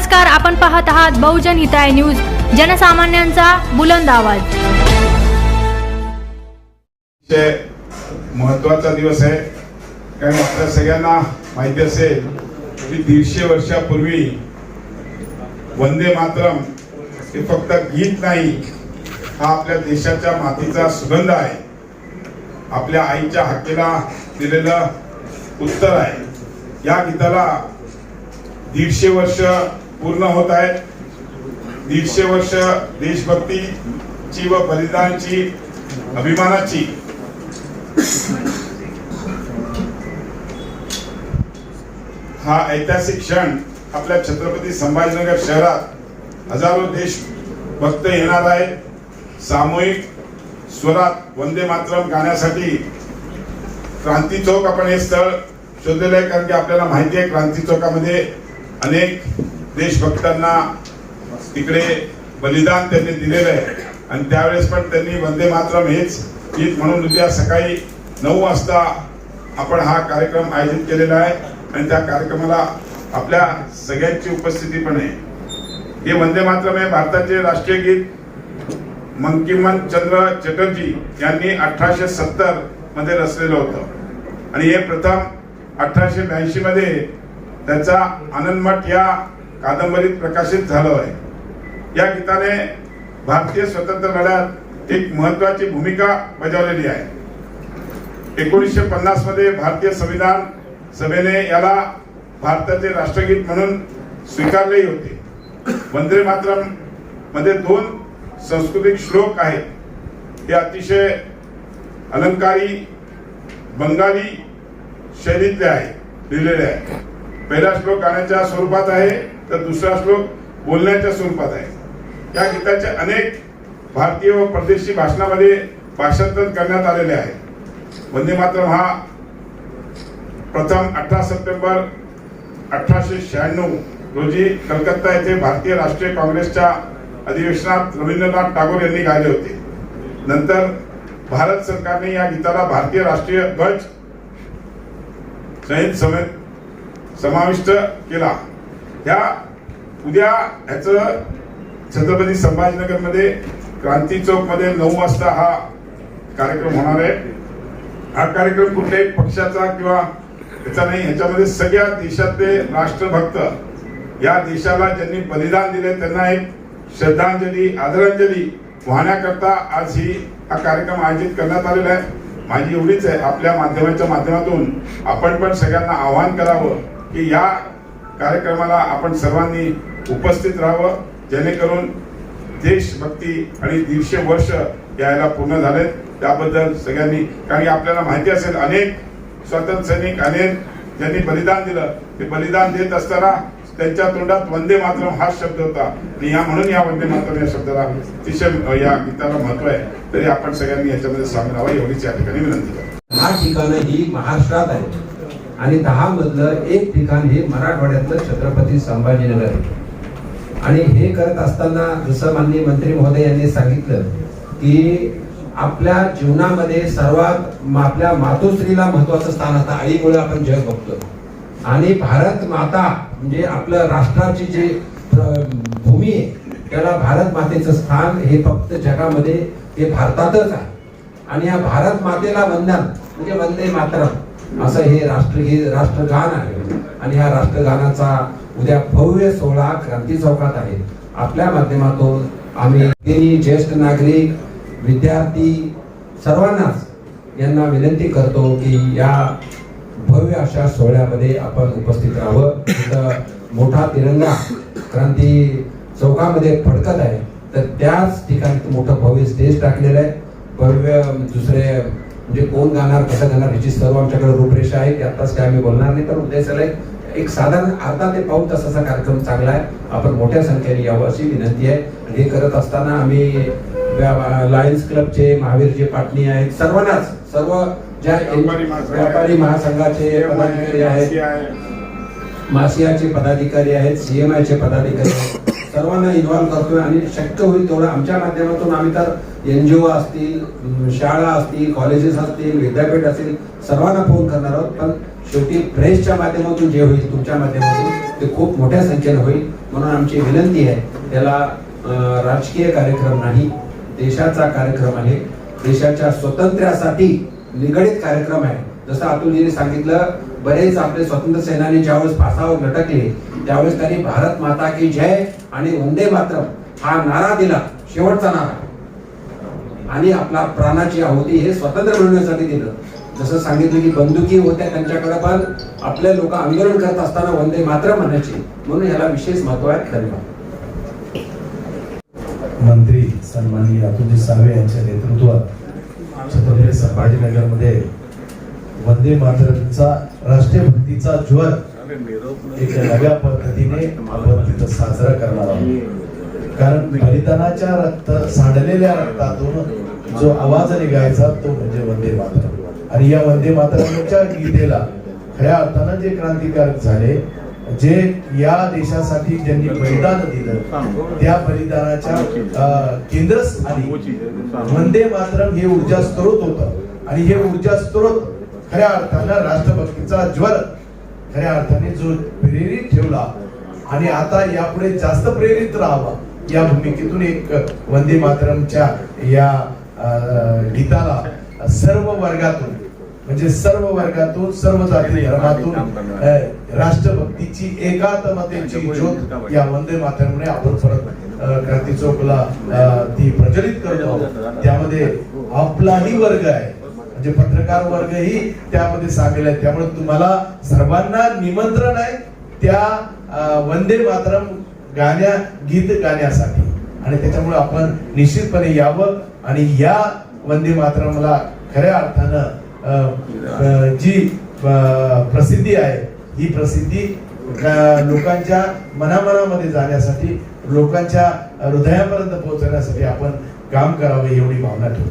नमस्कार आपण पाहत आहात बहुजन हिताय न्यूज जनसामान्यांचा बुलंद आवाज. महत्त्वाचा दिवस आहे कारण आपल्या सगळ्यांना माहिती असेल की दीडशे वर्षापूर्वी वंदे मातरम हे फक्त गीत नाही हा आपल्या देशाच्या मातीचा सुगंध आहे. आपल्या आईच्या हाकेला दिलेलं उत्तर आहे. या गीताला दीडशे वर्ष पूर्ण होत आहेत दीडशे वर्ष देशभक्तीची व बलिदानची अभिमानाची. हा ऐतिहासिक क्षण आपल्या छत्रपती संभाजीनगर शहरात हजारो देशभक्त येणार आहेत. सामूहिक स्वरात वंदे मातरम गाण्यासाठी क्रांती चौक आपण हे स्थळ शोधलेलं आहे कारण की आपल्याला माहिती आहे क्रांती चौकामध्ये अनेक देशभक्तांना तिकडे बलिदान त्यांनी दिलेलं आहे. आणि त्यावेळेस पण त्यांनी वंदे मातरम हेच गीत म्हणून उद्या सकाळी नऊ वाजता आपण हा कार्यक्रम आयोजित केलेला आहे. आणि त्या कार्यक्रमाला आपल्या सगळ्यांची उपस्थिती पण आहे. हे वंदे मातरम हे भारताचे राष्ट्रीय गीत. मंकिमन चंद्र चटर्जी यांनी अठराशे सत्तरमध्ये रचलेलं होतं. आणि हे प्रथम अठराशे ब्याऐंशी मध्ये त्याचा आनंदमठ या कादंबरीत प्रकाशित झालं आहे. या गीताने भारतीय स्वतंत्र लढ्यात एक महत्वाची भूमिका बजावलेली आहे. एकोणीसशे पन्नासमध्ये भारतीय संविधान सभेने याला भारताचे राष्ट्रगीत म्हणून स्वीकारलेही होते. वंदे मातरममध्ये दोन सांस्कृतिक श्लोक आहेत. ते अतिशय अलंकारी बंगाली शैलीतले आहे लिहिलेले आहे. पहिला श्लोक गाण्याच्या स्वरूपात आहे तर दुसरा श्लोक बोलण्याच्या स्वरूपात आहे. या गीताचे अनेक भारतीय व परदेशी भाषणामध्ये भाषांतर करण्यात आलेले आहे. वंदे मातरम हा प्रथम अठरा सप्टेंबर अठराशे शहाण्णव रोजी कलकत्ता येथे भारतीय राष्ट्रीय काँग्रेसच्या अधिवेशनात रवींद्रनाथ टागोर यांनी गायले होते. नंतर भारत सरकारने या गीताला भारतीय राष्ट्रीय ध्वज संहित समेत समाविष्ट केला. या उद्या ह्याचं छत्रपती संभाजीनगरमध्ये क्रांती चौकमध्ये नऊ वाजता हा कार्यक्रम होणार आहे. हा कार्यक्रम कुठल्याही पक्षाचा किंवा याचा नाही ह्याच्यामध्ये सगळ्या देशातले राष्ट्रभक्त या देशाला ज्यांनी बलिदान दिले त्यांना एक श्रद्धांजली आदरांजली वाहण्याकरता आज ही हा कार्यक्रम आयोजित करण्यात आलेला आहे. माझी एवढीच आहे आपल्या माध्यमाच्या माध्यमातून आपण पण सगळ्यांना आवाहन करावं की या कार्यक्रमाला आपण सर्वांनी उपस्थित राहावं जेणेकरून देशभक्ती आणि दीडशे वर्ष यायला पूर्ण झाले त्याबद्दल सगळ्यांनी कारण की आपल्याला माहिती असेल अनेक स्वातंत्र्य सैनिक अनेक ज्यांनी बलिदान दिलं ते बलिदान देत असताना त्यांच्या तोंडात वंदे मातरम हा शब्द होता. आणि या म्हणून या वंदे मातरम या शब्दाला अतिशय या गीताला महत्त्व आहे. तरी आपण सगळ्यांनी याच्यामध्ये सामील व्हावं एवढीच या ठिकाणी विनंती करतो. ठिकाणं ही महाराष्ट्रात आहे आणि दहा मधलं एक ठिकाण हे मराठवाड्यातलं छत्रपती संभाजीनगर. आहे आणि हे करत असताना जसं माननीय मंत्री महोदय यांनी सांगितलं की आपल्या जीवनामध्ये सर्वात आपल्या मातोश्रीला महत्वाचं स्थान असतं आईमुळे आपण जग बघतो आणि भारत माता म्हणजे आपलं राष्ट्राची जी भूमी आहे त्याला भारत मातेचं स्थान हे फक्त जगामध्ये हे भारतातच आहे. आणि या भारत मातेला वंदन म्हणजे वंदे मातरम. असं हे राष्ट्रगीत राष्ट्रगान आहे. आणि ह्या राष्ट्रगानाचा उद्या भव्य सोहळा क्रांती चौकात आहे. आपल्या माध्यमातून आम्ही ज्येष्ठ नागरिक विद्यार्थी सर्वांनाच यांना विनंती करतो की या भव्य अशा सोहळ्यामध्ये आपण उपस्थित राहावं. तिथं मोठा तिरंगा क्रांती चौकामध्ये फडकत आहे. तर त्याच ठिकाणी मोठं भव्य स्टेज टाकलेलं आहे. भव्य दुसरे म्हणजे कोण गाणार कसं गाणार ह्याची सर्व आमच्याकडे रूपरेषा आहे. की आताच काय आम्ही बोलणार नाही तर उद्देशाला एक- एक साधारण अर्धा ते पाऊन तासाचा कार्यक्रम चांगला आहे. आपण मोठ्या संख्येने यावं अशी विनंती आहे. आणि हे करत असताना आम्ही लायन्स क्लबचे महावीरचे पाटणी आहेत सर्वांनाच सर्व ज्या व्यापारी महासंघाचे पदाधिकारी आहेत मासियाचे पदाधिकारी आहेत सीएमआयचे पदाधिकारी आहेत. सर्वांना इन्व्हॉल्व्ह करतोय आणि शक्य होईल तेवढं आमच्या माध्यमातून आम्ही तर एन जी ओ असतील शाळा असतील कॉलेजेस असतील विद्यापीठ असतील सर्वांना फोन करणार आहोत. पण शेवटी प्रेसच्या माध्यमातून जे होईल तुमच्या माध्यमातून ते खूप मोठ्या संख्येनं होईल. म्हणून आमची विनंती आहे त्याला राजकीय कार्यक्रम नाही देशाचा कार्यक्रम आहे. देशाच्या स्वातंत्र्यासाठी निगडित कार्यक्रम आहे. जसं अतुलजीने सांगितलं बरेच आपले स्वातंत्र्य सेनानी ज्यावेळेस फासावर लटकले त्यावेळेस त्यांनी भारत माता की जय आणि वंदे मातरम हा नारा दिला शेवटचा नारा. आणि आपला प्राणाची आहुती हे स्वतंत्र मिळवण्यासाठी दिलं. जसं सांगितलं की बंदुकी होत्या त्यांच्याकडे पण आपले लोक आंदोलन करत असताना वंदे मात्र म्हणायचे. म्हणून याला विशेष महत्त्व आहे धन्यवाद. मंत्री सन्माननीय अतुलजी सावे यांच्या नेतृत्वात छत्रपती संभाजीनगरमध्ये वंदे मातरमचा राष्ट्रीय भक्तीचा ज्वर एक नव्या पद्धतीने आपण तिथं साजरा करणार आहोत. कारण बलिदानाच्या रक्त सांडलेल्या रक्तातून जो आवाज निघायचा तो म्हणजे वंदे मातरम. आणि या वंदे मातरमच्या गीतेला खऱ्या अर्थानं जे क्रांतिकारक झाले जे या देशासाठी ज्यांनी बलिदान दिलं त्या बलिदानाच्या केंद्रस्थानी वंदे मातरम हे ऊर्जा स्त्रोत होत. आणि हे ऊर्जा स्त्रोत खऱ्या अर्थानं राष्ट्रभक्तीचा ज्वर खऱ्या अर्थाने जो प्रेरित ठेवला आणि आता यापुढे जास्त प्रेरित राहावा या भूमिकेतून एक वंदे मातरमच्या या गीताला सर्व वर्गातून म्हणजे सर्व वर्गातून सर्व जाती धर्मातून राष्ट्रभक्तीची एकात्मतेची ज्योत या वंदे मातरमने आपण परत क्रांती चौकला ती प्रज्वलित करतो. त्यामध्ये आपलाही वर्ग आहे म्हणजे पत्रकार वर्गही त्यामध्ये सामील आहे त्यामुळे तुम्हाला सर्वांना निमंत्रण आहे त्या वंदे मातरम गाण्या गीत गाण्यासाठी. आणि त्याच्यामुळे आपण निश्चितपणे यावं आणि या वंदे मातरमला खऱ्या अर्थानं जी प्रसिद्धी आहे ही प्रसिद्धी लोकांच्या मनामनामध्ये जाण्यासाठी लोकांच्या हृदयापर्यंत पोहोचण्यासाठी आपण काम करावे एवढी भावना ठेवतो.